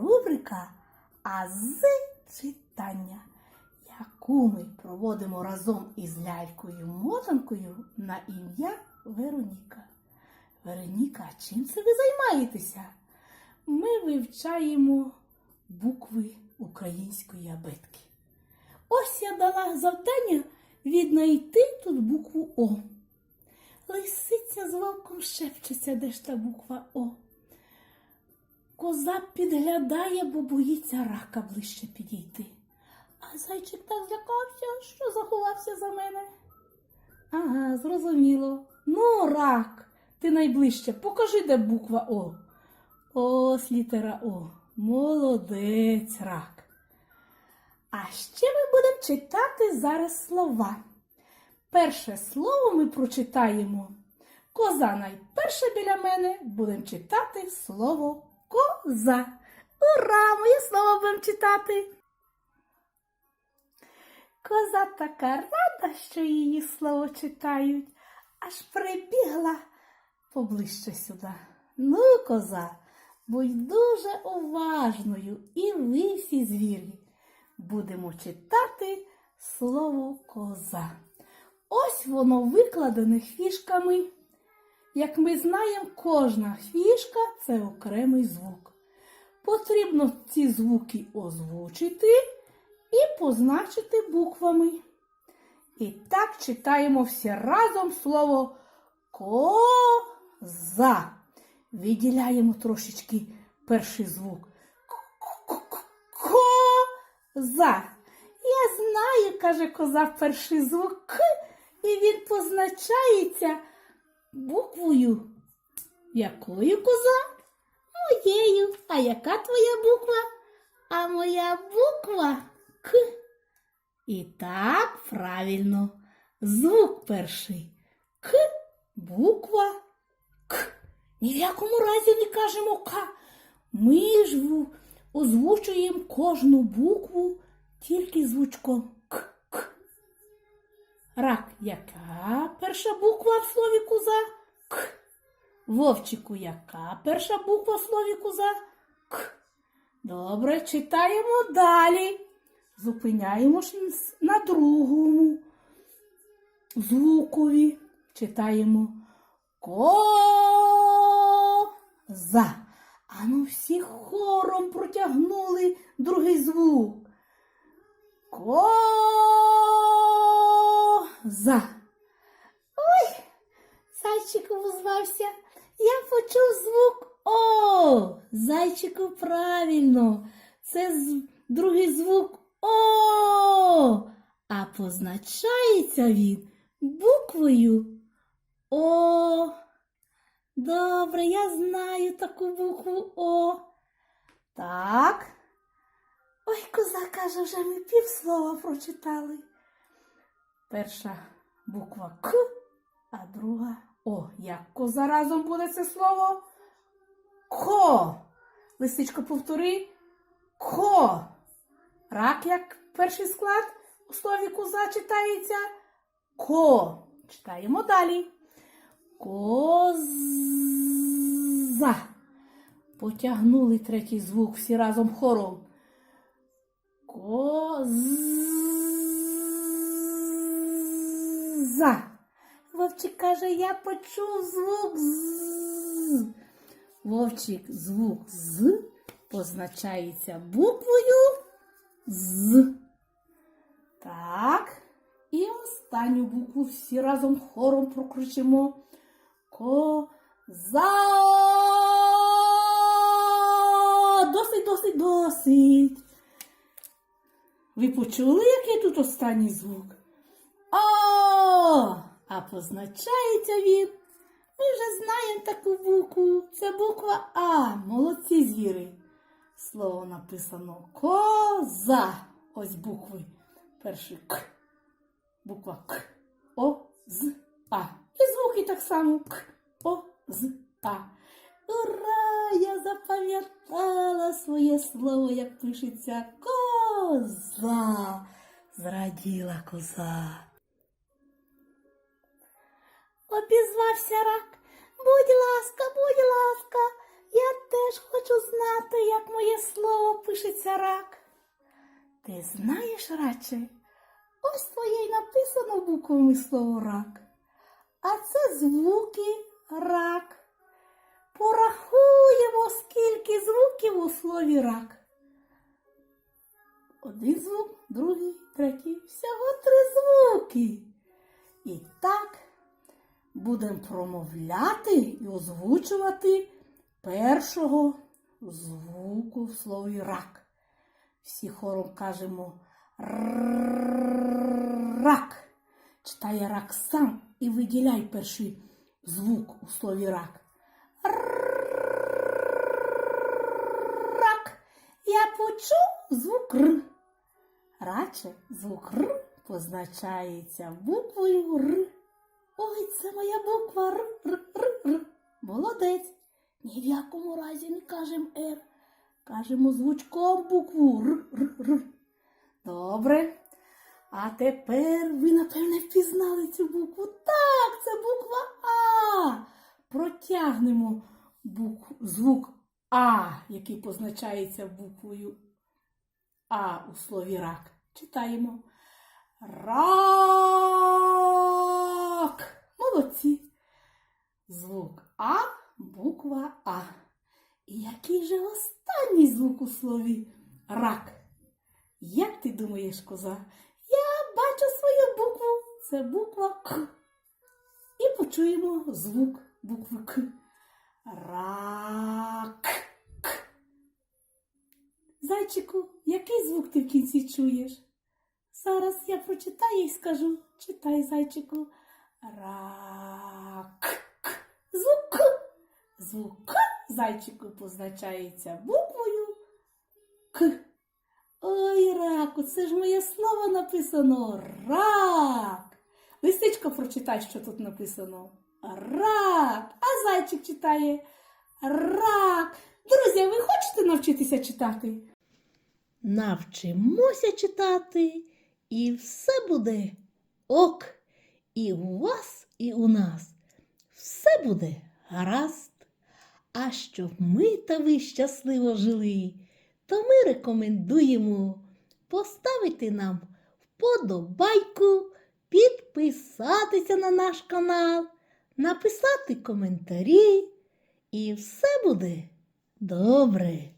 рубрика Ази читання, яку ми проводимо разом із лялькою мотанкою на ім'я Вероніка. Вероніка, чим це ви займаєтеся? Ми вивчаємо букви української абетки. Ось я дала завдання віднайти тут букву О. Лисиця з вовком шепчеться, де ж та буква О. Коза підглядає, бо боїться рака ближче підійти. А зайчик так злякався, що заховався за мене. Ага, зрозуміло. Ну, рак, ти найближче. Покажи, де буква О. Ось літера О. Молодець рак. А ще ми будемо читати зараз слова. Перше слово ми прочитаємо. Коза найперша біля мене будемо читати слово коза. Ура! Моє слово будемо читати. Коза така рада, що її слово читають, аж прибігла поближче сюди. Ну, коза, будь дуже уважною, і ви всі звірі. Будемо читати слово коза. Ось воно викладене фішками. Як ми знаємо, кожна фішка це окремий звук. Потрібно ці звуки озвучити і позначити буквами. І так читаємо всі разом слово коза. Виділяємо трошечки перший звук. Коза. Я знаю, каже коза, перший звук і він позначається буквою. Якою коза? Моєю. А яка твоя буква? А моя буква К. І так, правильно. Звук перший. К, буква К. Ні в якому разі не кажемо К. Ми ж озвучуємо кожну букву тільки звучком. Рак, яка перша буква в слові куза? К. Вовчику, яка перша буква в слові куза? К. Добре, читаємо далі. Зупиняємось на другому звукові. Читаємо коза. Ану всі хором протягнули другий звук. Коза. Ой, зайчик озвався. Я почув звук О. Зайчику правильно. Це другий звук О. А позначається він буквою О. Добре, я знаю таку букву О. Так. Ой, коза каже, вже ми півслова прочитали. Перша буква К, а друга О. Як коза разом буде це слово? Ко. Лисичко, повтори. Ко. Рак, як перший склад у слові коза читається. Ко. Читаємо далі. Коза. Потягнули третій звук всі разом хором. Коза. Вовчик каже, я почув звук з. Вовчик звук з позначається буквою з. Так. І останню букву всі разом хором прокричимо. Коза. Досить, досить, досить. Ви почули, який тут останній звук? А позначається він. Ми вже знаємо таку букву. Це буква А. Молодці звіри. Слово написано коза. Ось букви. Перший К. Буква К. О, з, А. І звуки так само К. О, з, А. Ура! Я запам'ятала своє слово, як пишеться коза. Зраділа коза. Обізвався рак. Будь ласка, будь ласка, Я теж хочу знати, як моє слово пишеться рак. Ти знаєш, радше, ось твоє й написано буквами слово рак. А це звуки рак. Порахуємо, скільки звуків у слові рак. Один звук, другий, третій. Всього три звуки. І так будемо промовляти і озвучувати першого звуку в слові рак. Всі хором кажемо рак. Читає рак сам і виділяй перший звук у слові рак. Рак. Я почув звук Р. Радше звук Р позначається буквою Р. Це моя буква Р, Р, Р, Р. Молодець. Ні в якому разі не кажемо Р. Кажемо звучком букву Р, Р, Р. Добре. А тепер ви, напевне, впізнали цю букву. Так, це буква А. Протягнемо букву, звук А, який позначається буквою А у слові рак. Читаємо. Рак. Молодці. Звук А, буква А. І який же останній звук у слові рак? Як ти думаєш, коза? Я бачу свою букву. Це буква К. І почуємо звук букви К. Рак. К. Зайчику, який звук ти в кінці чуєш? Зараз я прочитаю і скажу. Читай, зайчику. Рак. Звук Звук зайчику, позначається буквою К. Ой, раку, це ж моє слово написано рак. Листичко прочитай, що тут написано. Рак. А зайчик читає рак. Друзі, ви хочете навчитися читати? Навчимося читати, і все буде ок. І у вас, і у нас все буде гаразд. А щоб ми та ви щасливо жили, то ми рекомендуємо поставити нам вподобайку, підписатися на наш канал, написати коментарі, і все буде добре.